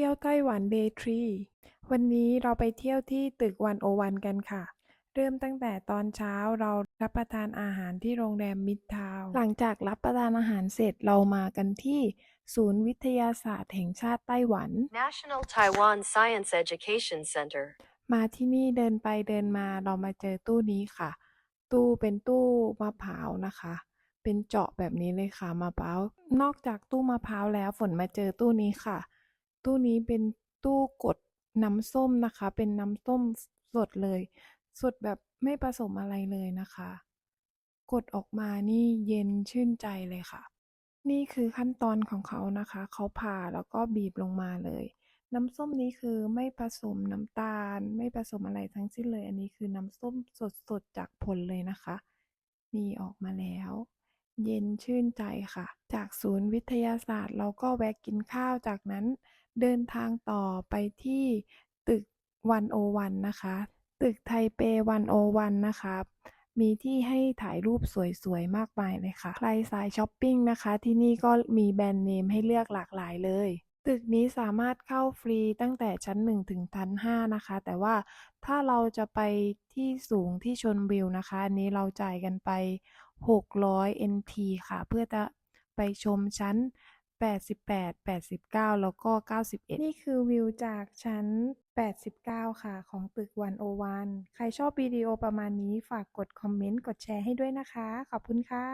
ที่ยวไต้หวันเดย์ทรีวันนี้เราไปเที่ยวที่ตึกวันโอวันกันค่ะ เริ่มตั้งแต่ตอนเช้าเรารับประทานอาหารที่โรงแรมมิตรทาวน์หลังจากรับประทานอาหารเสร็จเรามากันที่ศูนย์วิทยาศาสตร์แห่งชาติไต้หวัน National Taiwan Science Education Center. มาที่นี่เดินไปเดินมาเรามาเจอตู้นี้ค่ะ ตู้เป็นตู้มะพร้าวนะคะ เป็นเจาะแบบนี้เลยค่ะมะพร้าวนอกจากตู้มะพร้าวแล้วฝนมาเจอตู้นี้ค่ะ ตู้นี้เป็นตู้กดน้ำส้มนะคะ เป็นน้ำส้มสดเลย สดแบบไม่ผสมอะไรเลยนะคะ กดออกมานี่เย็นชื่นใจเลยค่ะ นี่คือขั้นตอนของเขานะคะ เขาผ่าแล้วก็บีบลงมาเลย น้ำส้มนี้คือไม่ผสมน้ำตาล ไม่ผสมอะไรทั้งสิ้นเลย อันนี้คือน้ำส้มสดๆจากผลเลยนะคะ นี่ออกมาแล้ว เย็นชื่นใจค่ะ จากศูนย์วิทยาศาสตร์ เราก็แวะกินข้าวจากนั้น เดินทางต่อไปที่ตึกวันโอวันนะคะ ตึกไทเปวันโอวันนะคะมีที่ให้ถ่ายรูปสวยๆ มากมายเลยค่ะ ใครสายช้อปปิ้งนะคะ ที่นี่ก็มีแบรนด์เนมให้เลือกหลากหลายเลย ตึกนี้สามารถเข้าฟรีตั้งแต่ชั้น 1 ถึงชั้น 5 นะคะ แต่ว่าถ้าเราจะไปที่สูงที่ชนวิวนะคะ อันนี้เราจ่ายกันไป 600 NT ค่ะ เพื่อจะไปชมชั้น 88 89 แล้วก็ 91 นี่คือวิวจากชั้น 89 ค่ะ ของตึกวันโอวันใครชอบวิดีโอประมาณนี้ฝากกดคอมเมนต์ กดแชร์ให้ด้วยนะคะ ขอบคุณค่ะ